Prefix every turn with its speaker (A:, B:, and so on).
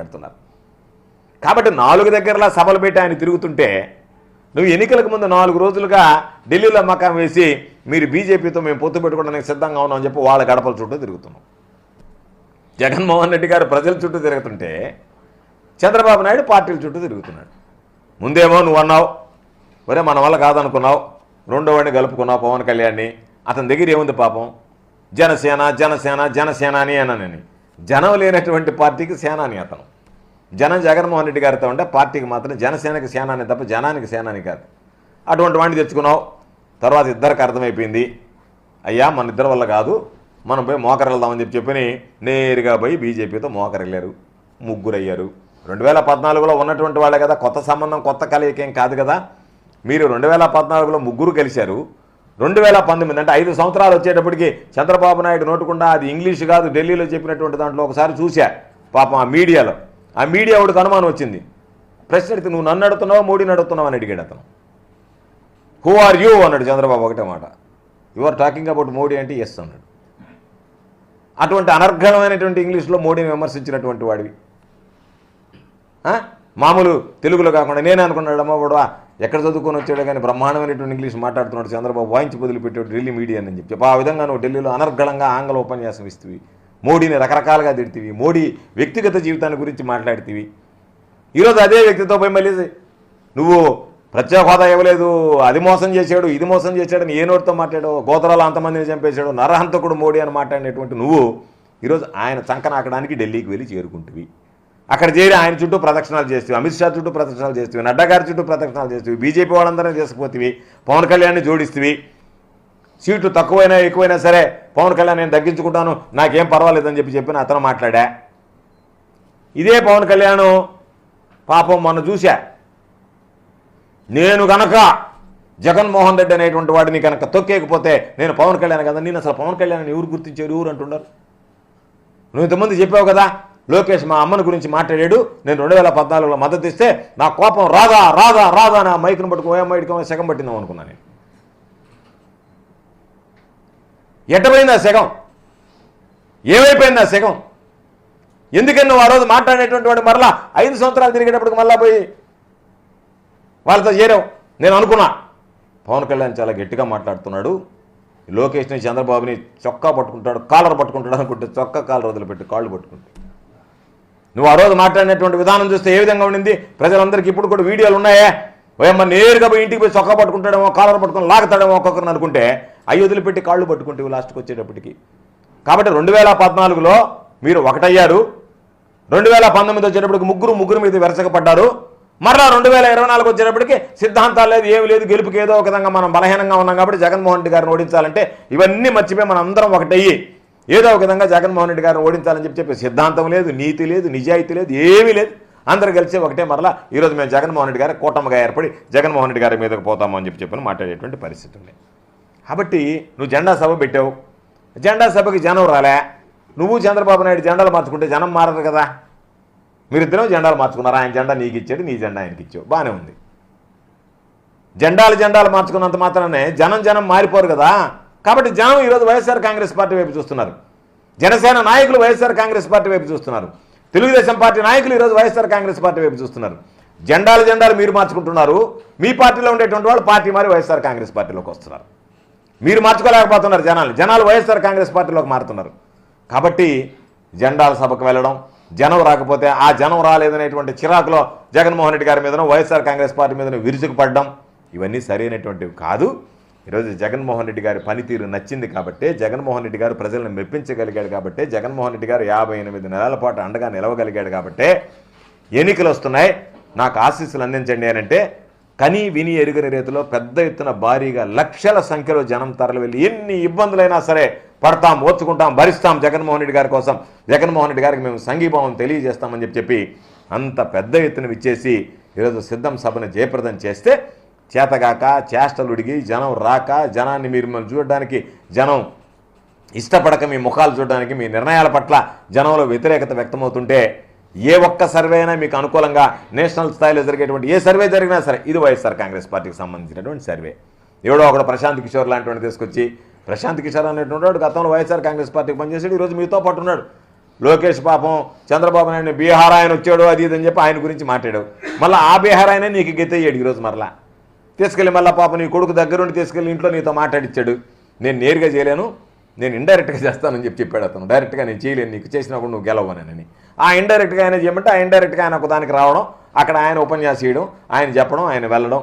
A: పెడుతున్నారు. కాబట్టి నాలుగు దగ్గరలా సభలు పెట్టి ఆయన తిరుగుతుంటే నువ్వు ఎన్నికలకు ముందు నాలుగు రోజులుగా ఢిల్లీలో మకాం వేసి మీరు బీజేపీతో మేము పొత్తు పెట్టుకోవడానికి సిద్ధంగా ఉన్నామని చెప్పి వాళ్ళ గడపల చుట్టూ తిరుగుతున్నాం జగన్మోహన్ రెడ్డి గారు ప్రజల చుట్టూ తిరుగుతుంటే చంద్రబాబు నాయుడు పార్టీల చుట్టూ తిరుగుతున్నాడు. ముందేమో నువ్వు అన్నావు ఒరే మన వల్ల కాదనుకున్నావు రెండో వాడిని కలుపుకున్నావు పవన్ కళ్యాణ్ని అతని దగ్గర ఏముంది పాపం? జనసేన జనసేన జనసేన అని అన్నానని జనం లేనటువంటి పార్టీకి సేనాని అతను. జనం జగన్మోహన్ రెడ్డి గారితో ఉంటే పార్టీకి మాత్రం జనసేనకి సేనాని తప్ప జనానికి సేనాని కాదు. అటువంటి వాడిని తెచ్చుకున్నావు. తర్వాత ఇద్దరికి అర్థమైపోయింది. అయ్యా మన ఇద్దరి వల్ల కాదు. మనం పోయి మోకరెళ్దామని చెప్పి చెప్పని నేరుగా పోయి బీజేపీతో మోకరెళ్ళారు ముగ్గురయ్యారు. రెండు వేల పద్నాలుగులో ఉన్నటువంటి వాళ్ళే కదా. కొత్త సంబంధం కొత్త కలయికేం కాదు కదా. మీరు రెండు వేల పద్నాలుగులో ముగ్గురు కలిశారు రెండు వేల పంతొమ్మిది అంటే ఐదు సంవత్సరాలు వచ్చేటప్పటికి చంద్రబాబు నాయుడు నోటుకుండా అది ఇంగ్లీష్ కాదు ఢిల్లీలో చెప్పినటువంటి దాంట్లో ఒకసారి చూశా. పాపం ఆ మీడియాలో. ఆ మీడియా వాడికి అనుమానం వచ్చింది. ప్రశ్న అడిగితే నువ్వు నన్ను అడుగుతున్నావా? మోడీని అడుగుతున్నావు? అని అడిగాడు అతను. హూ ఆర్ యూ అన్నాడు చంద్రబాబు ఒకటే మాట. You are talking about Modi అంటే ఎస్ అన్నాడు. అటువంటి అనర్ఘణమైనటువంటి ఇంగ్లీష్లో మోడీని విమర్శించినటువంటి వాడివి. మామూలు తెలుగులో కాకుండా నేనే అనుకున్నాడు అమ్మ ఎక్కడ చదువుకొని వచ్చాడో కానీ బ్రహ్మాండమైనటువంటి ఇంగ్లీష్ మాట్లాడుతున్నాడు చంద్రబాబు. వాయించి వదిలిపెట్టాడు ఢిల్లీ మీడియా అని చెప్పి. ఆ విధంగా నువ్వు ఢిల్లీలో అనర్గళంగా ఆంగ్ల ఉపన్యాసం ఇస్తువి. మోడీని రకరకాలుగా తిడితివి. మోడీ వ్యక్తిగత జీవితాన్ని గురించి మాట్లాడితివి. ఈరోజు అదే వ్యక్తితో పోయి మళ్ళీ నువ్వు ప్రత్యేక హోదా ఇవ్వలేదు అది మోసం చేశాడు ఇది మోసం చేశాడని ఏ నోటితో మాట్లాడావు? గోత్రాలు అంతమందిని చంపేశాడు నరహంతకుడు మోడీ అని మాట్లాడినటువంటి నువ్వు ఈరోజు ఆయన చంకనాకడానికి ఢిల్లీకి వెళ్ళి చేరుకుంటువి. అక్కడ చేరి ఆయన చుట్టూ ప్రదక్షిణాలు చేస్తేవి అమిత్ షా చుట్టూ ప్రదక్షిణాలు చేస్తేవి నడ్డా గారి చుట్టూ ప్రదక్షిణాలు చేస్తేవి బీజేపీ వాళ్ళందరినీ తీసుకుపోతేవి పవన్ కళ్యాణ్ని జోడిస్తేవి. సీట్లు తక్కువైనా ఎక్కువైనా సరే పవన్ కళ్యాణ్ నేను తగ్గించుకుంటాను నాకేం పర్వాలేదని చెప్పి చెప్పిన అతను మాట్లాడా. ఇదే పవన్ కళ్యాణ్ పాపం మొన్న చూశా. నేను గనక జగన్మోహన్ రెడ్డి అనేటువంటి వాడిని కనుక తొక్కేకపోతే నేను పవన్ కళ్యాణ్ కదా నేను అసలు పవన్ కళ్యాణ్ ఎవరు గుర్తించారు ఎవరు అంటున్నారు నువ్వు ఇంతమంది చెప్పావు కదా లోకేష్ మా అమ్మని గురించి మాట్లాడాడు నేను రెండు వేల పద్నాలుగులో మద్దతు ఇస్తే నా కోపం రాదా రాదా రాదా నా ఆ మైకును పట్టుకుని ఓ అమ్మాయికి సగం పట్టిందాం అనుకున్నాను నేను. ఎట్టపోయింది ఆ సగం ఏమైపోయింది ఆ సగం ఎందుకని నువ్వు ఆ రోజు మాట్లాడేటువంటి వాడు మరలా ఐదు సంవత్సరాలు తిరిగేటప్పటికి మళ్ళా పోయి వాళ్ళతో చేరావు? నేను అనుకున్నా. పవన్ కళ్యాణ్ చాలా గట్టిగా మాట్లాడుతున్నాడు. లోకేష్ని చంద్రబాబుని చొక్కా పట్టుకుంటాడు కాలర్ పట్టుకుంటాడు అనుకుంటే చొక్కా కాలర్ వదిలిపెట్టి కాళ్ళు పట్టుకుంటాడు. నువ్వు ఆ రోజు మాట్లాడినటువంటి విధానం చూస్తే ఏ విధంగా ఉండింది? ప్రజలందరికీ ఇప్పుడు కూడా వీడియోలు ఉన్నాయే? ఓయమ్మ నేరుగా పోయి ఇంటికి పోయి చొక్కా పట్టుకుంటాడేమో కాలర్ పట్టుకొని లాగుతాడేమో ఒక్కొక్కరిని అనుకుంటే అవి వదిలిపెట్టి కాళ్ళు పట్టుకుంటే లాస్ట్కి వచ్చేటప్పటికి. కాబట్టి రెండు వేల పద్నాలుగులో మీరు ఒకటయ్యారు. రెండు వేల పంతొమ్మిది వచ్చేటప్పటికి ముగ్గురు ముగ్గురు మీద వెరసగపడ్డారు మరలా రెండు వేల ఇరవై నాలుగు వచ్చేటప్పటికి సిద్ధాంతాలు లేదు ఏమి లేదు గెలుపుకి ఏదో ఒక విధంగా మనం బలహీనంగా ఉన్నాం కాబట్టి జగన్మోహన్ రెడ్డి గారిని ఓడించాలంటే ఇవన్నీ మర్చిపోయి మనం అందరం ఒకటయ్యి. ఏదో ఒక విధంగా జగన్మోహన్ రెడ్డి గారిని ఓడించాలని చెప్పి చెప్పి సిద్ధాంతం లేదు నీతి లేదు నిజాయితీ లేదు ఏమీ లేదు. అందరు కలిసి ఒకటే మరలా ఈరోజు మేము జగన్మోహన్ రెడ్డి గారి కూటమిగా ఏర్పడి జగన్మోహన్ రెడ్డి గారి మీదకి పోతాము అని చెప్పి చెప్పిన మాట్లాడేటువంటి పరిస్థితి ఉంది. కాబట్టి నువ్వు జెండా సభ పెట్టావు. జెండా సభకి జనం రాలే. నువ్వు చంద్రబాబు నాయుడు జెండాలు మార్చుకుంటే జనం మారరు కదా. మీరిద్దరం జెండాలు మార్చుకున్నారు? ఆయన జెండా నీకు ఇచ్చాడు నీ జెండా ఆయనకి ఇచ్చావు. బాగానే ఉంది. జెండాలు జెండాలు మార్చుకున్నంత మాత్రమే జనం జనం మారిపోరు కదా. కాబట్టి జనం ఈరోజు వైఎస్ఆర్ కాంగ్రెస్ పార్టీ వైపు చూస్తున్నారు. జనసేన నాయకులు వైఎస్ఆర్ కాంగ్రెస్ పార్టీ వైపు చూస్తున్నారు. తెలుగుదేశం పార్టీ నాయకులు ఈరోజు వైఎస్ఆర్ కాంగ్రెస్ పార్టీ వైపు చూస్తున్నారు. జెండాలు జెండాలు మీరు మార్చుకుంటున్నారు. మీ పార్టీలో ఉండేటువంటి వాళ్ళు పార్టీ మారి వైఎస్ఆర్ కాంగ్రెస్ పార్టీలోకి వస్తున్నారు. మీరు మార్చుకోలేకపోతున్నారు జనాలు. జనాలు వైఎస్ఆర్ కాంగ్రెస్ పార్టీలోకి మారుతున్నారు. కాబట్టి జెండాల సభకు వెళ్ళడం జనం రాకపోతే ఆ జనం రాలేదనేటువంటి చిరాకులో జగన్మోహన్ రెడ్డి గారి మీదనో వైఎస్ఆర్ కాంగ్రెస్ పార్టీ మీదనో విరుచుకుపడడం ఇవన్నీ సరైనటువంటివి కాదు. ఈరోజు జగన్మోహన్ రెడ్డి గారి పనితీరు నచ్చింది కాబట్టే జగన్మోహన్ రెడ్డి గారు ప్రజలను మెప్పించగలిగాడు కాబట్టే జగన్మోహన్ రెడ్డి గారు యాభై ఎనిమిది నెలల పాటు అండగా నిలవగలిగాడు కాబట్టే ఎన్నికలు వస్తున్నాయి. నాకు ఆశీస్సులు అందించండి అని అంటే విని ఎరుగని రీతిలో పెద్ద ఎత్తున భారీగా లక్షల సంఖ్యలో జనం తరలి వెళ్ళి ఎన్ని ఇబ్బందులైనా సరే పడతాం ఓర్చుకుంటాం భరిస్తాం జగన్మోహన్ రెడ్డి గారి కోసం. జగన్మోహన్ రెడ్డి గారికి మేము సంఘీభావం తెలియజేస్తామని చెప్పి చెప్పి అంత పెద్ద ఎత్తున విచ్చేసి ఈరోజు సిద్ధం సభను జయప్రదం చేస్తే చేతగాక చేష్టలుడిగి జనం రాక జనాన్ని మీరు మిమ్మల్ని చూడడానికి జనం ఇష్టపడక మీ ముఖాలు చూడడానికి మీ నిర్ణయాల పట్ల జనంలో వ్యతిరేకత వ్యక్తమవుతుంటే ఏ ఒక్క సర్వే అయినా మీకు అనుకూలంగా నేషనల్ స్థాయిలో జరిగేటువంటి ఏ సర్వే జరిగినా సరే ఇది వైఎస్ఆర్ కాంగ్రెస్ పార్టీకి సంబంధించినటువంటి సర్వే. ఎవడో ఒకడు ప్రశాంత్ కిషోర్ లాంటివాడిని తీసుకొచ్చి ప్రశాంత్ కిషోర్ అనేటువంటి వాడు గతంలో వైఎస్ఆర్ కాంగ్రెస్ పార్టీకి పనిచేసాడు ఈరోజు మీతో పాటు ఉన్నాడు. లోకేష్ పాపం చంద్రబాబు నాయుడు బీహార్ ఆయన వచ్చాడు అది ఇది అని చెప్పి ఆయన గురించి మాట్లాడావు మళ్ళీ ఆ బీహార్ ఆయనే నీకు గెత్తయ్యాడు ఈరోజు మరలా. తీసుకెళ్ళి మళ్ళీ పాప నీ కొడుకు దగ్గరుండి తీసుకెళ్ళి ఇంట్లో నీతో మాట్లాడిచ్చాడు. నేను నేరుగా చేయలేను నేను ఇండైరెక్ట్గా చేస్తానని చెప్పి చెప్పాడు అతను. డైరెక్ట్గా నేను చేయలేను నీకు చేసినప్పుడు నువ్వు గెలవనని. ఆ ఇండైరెక్ట్గా ఆయన చేయమంటే ఆ ఇండైరెక్ట్గా ఆయన ఒక దానికి రావడం అక్కడ ఆయన ఉపన్యాసం చేయడం ఆయన చెప్పడం ఆయన వెళ్ళడం.